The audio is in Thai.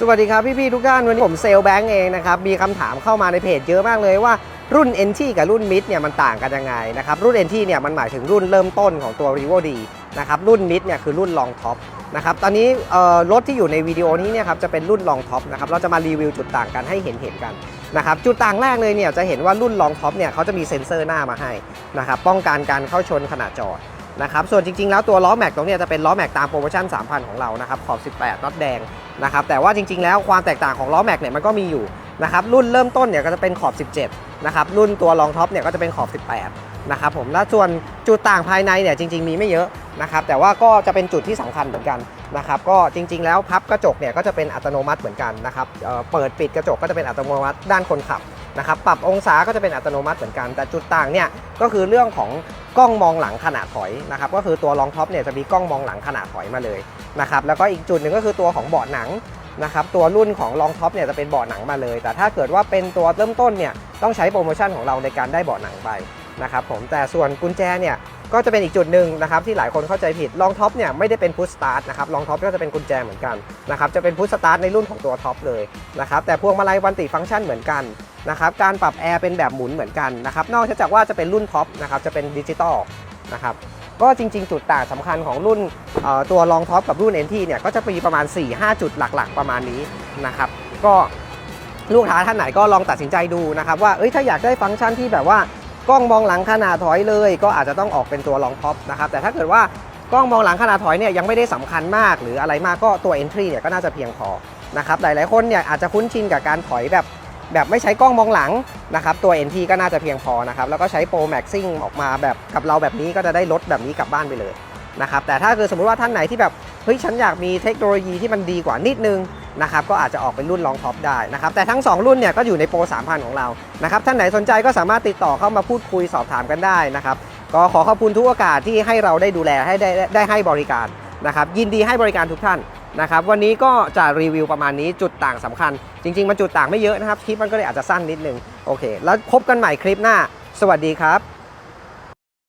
สวัสดีครับพี่ๆทุกท่านวันนี้ผมเซลแบงก์เองนะครับมีคำถามเข้ามาในเพจเยอะมากเลยว่ารุ่น n t กับรุ่น Mid เนี่ยมันต่างกันยังไงนะครับรุ่น n t เนี่ยมันหมายถึงรุ่นเริ่มต้นของตัว r e v o d นะครับรุ่น Mid เนี่ยคือรุ่น Long Top นะครับตอนนี้รถที่อยู่ในวิดีโอนี้เนี่ยครับจะเป็นรุ่น Long Top นะครับเราจะมารีวิวจุดต่างกันให้เห็นเห็นๆกันนะครับจุดต่างแรกเลยเนี่ยจะเห็นว่ารุ่น Long Top เนี่ยเขาจะมีเซ็นเซอร์หน้ามาให้นะครับป้องกันการเข้าชนขณะจอด นะครับส่วนจริงๆแล้วตัวล้อแม็กตรงนี้จะเป็นล้อแม็กตามโปรโมชั่น 3,000 ของเรานะครับขอบ 18น็อตแดงนะครับแต่ว่าจริงๆ แล้วความแตกต่างของล้อแม็กเนี่ยมันก็มีอยู่นะครับรุ่นเริ่มต้นเนี่ยก็จะเป็นขอบ 17นะครับรุ่นตัวรองท็อปเนี่ยก็จะเป็นขอบ 18นะครับผมและส่วนจุดต่างภายในเนี่ยจริง ๆ มีไม่เยอะนะครับแต่ว่าก็จะเป็นจุดที่สำคัญเหมือนกันนะครับก็จริง ๆ แล้วพับกระจกเนี่ยก็จะเป็นอัตโนมัติเหมือนกันนะครับเเปิดปิดกระจกก็จะเป็นอัตโนมัติด้านคนขับ นะครับปรับองศาก็จะเป็นอัตโนมัติเหมือนกัน แต่จุดต่างเนี่ยก็คือเรื่องของกล้องมองหลังขณะถอยนะครับก็คือตัวรองท็อปเนี่ยจะมีกล้องมองหลังขณะถอยมาเลยนะครับแล้วก็อีกจุดหนึ่งก็คือตัวของเบาะหนังนะครับตัวรุ่นของรองท็อปเนี่ยจะเป็นเบาะหนังมาเลย แต่ถ้าเกิดว่าเป็นตัวเริ่มต้นเนี่ยต้องใช้โปรโมชั่นของเราในการได้เบาะหนังไปนะครับผมแต่ส่วนกุญแจเนี่ย ก็จะเป็นอีกจุดหนึ่งนะครับที่หลายคนเข้าใจผิดรองท็อปเนี่ยไม่ได้เป็นพุชสตาร์ทนะครับรองท็อปก็จะเป็นกุญแจเหมือนกันนะครับจะเป็นพุชสตาร์ทในรุ่นของตัวท็อปเลยนะครับแต่พวงมาลัยวันติฟังก์ชันเหมือนกันนะครับการปรับแอร์เป็นแบบหมุนเหมือนกันนะครับนอกจากว่าจะเป็นรุ่นท็อปนะครับจะเป็นดิจิตอลนะครับก็จริง ๆ จุดต่างสำคัญของรุ่นตัวรองท็อปกับรุ่น NT เนี่ยก็จะมีประมาณ 4-5 จุดหลักๆ ประมาณนี้นะครับก็ลูกค้าท่านไหนก็ลองตัดสินใจดูนะครับว่าเอ้ยถ้าอยากได้ฟังก์ชันที่แบบว่า กล้องมองหลังขนาดถอยเลย ก็อาจจะต้องออกเป็นตัวรองท็อปนะครับแต่ถ้าเกิดว่ากล้องมองหลังขนาดถอยเนี่ยยังไม่ได้สำคัญมากหรืออะไรมากก็ตัว Entry เนี่ยก็น่าจะเพียงพอนะครับหลายๆคนเนี่ยอาจจะคุ้นชินกับการถอยแบบแบบไม่ใช้กล้องมองหลังนะครับตัว NT ก็น่าจะเพียงพอนะครับแล้วก็ใช้ Pro Maxing ออกมาแบบกับเราแบบนี้ก็จะได้รถแบบนี้กลับบ้านไปเลยนะครับแต่ถ้าเกิดสมมติว่าท่านไหนที่แบบเฮ้ยฉันอยากมีเทคโนโลยีที่มันดีกว่านิดนึง นะครับก็อาจจะออกเป็นรุ่นรองท็อปได้นะครับแต่ทั้ง 2 รุ่นเนี่ยก็อยู่ในโปร 3,000 ของเรานะครับท่านไหนสนใจก็สามารถติดต่อเข้ามาพูดคุยสอบถามกันได้นะครับก็ขอขอบคุณทุกโอกาสที่ให้เราได้ดูแลให้ได้ได้ได้ให้บริการนะครับยินดีให้บริการทุกท่านนะครับวันนี้ก็จะรีวิวประมาณนี้จุดต่างสำคัญ จริง ๆ มันจุดต่างไม่เยอะนะครับคลิปมันก็เลยอาจจะสั้นนิดนึงโอเค แล้วพบกันใหม่คลิปหน้า สวัสดีครับ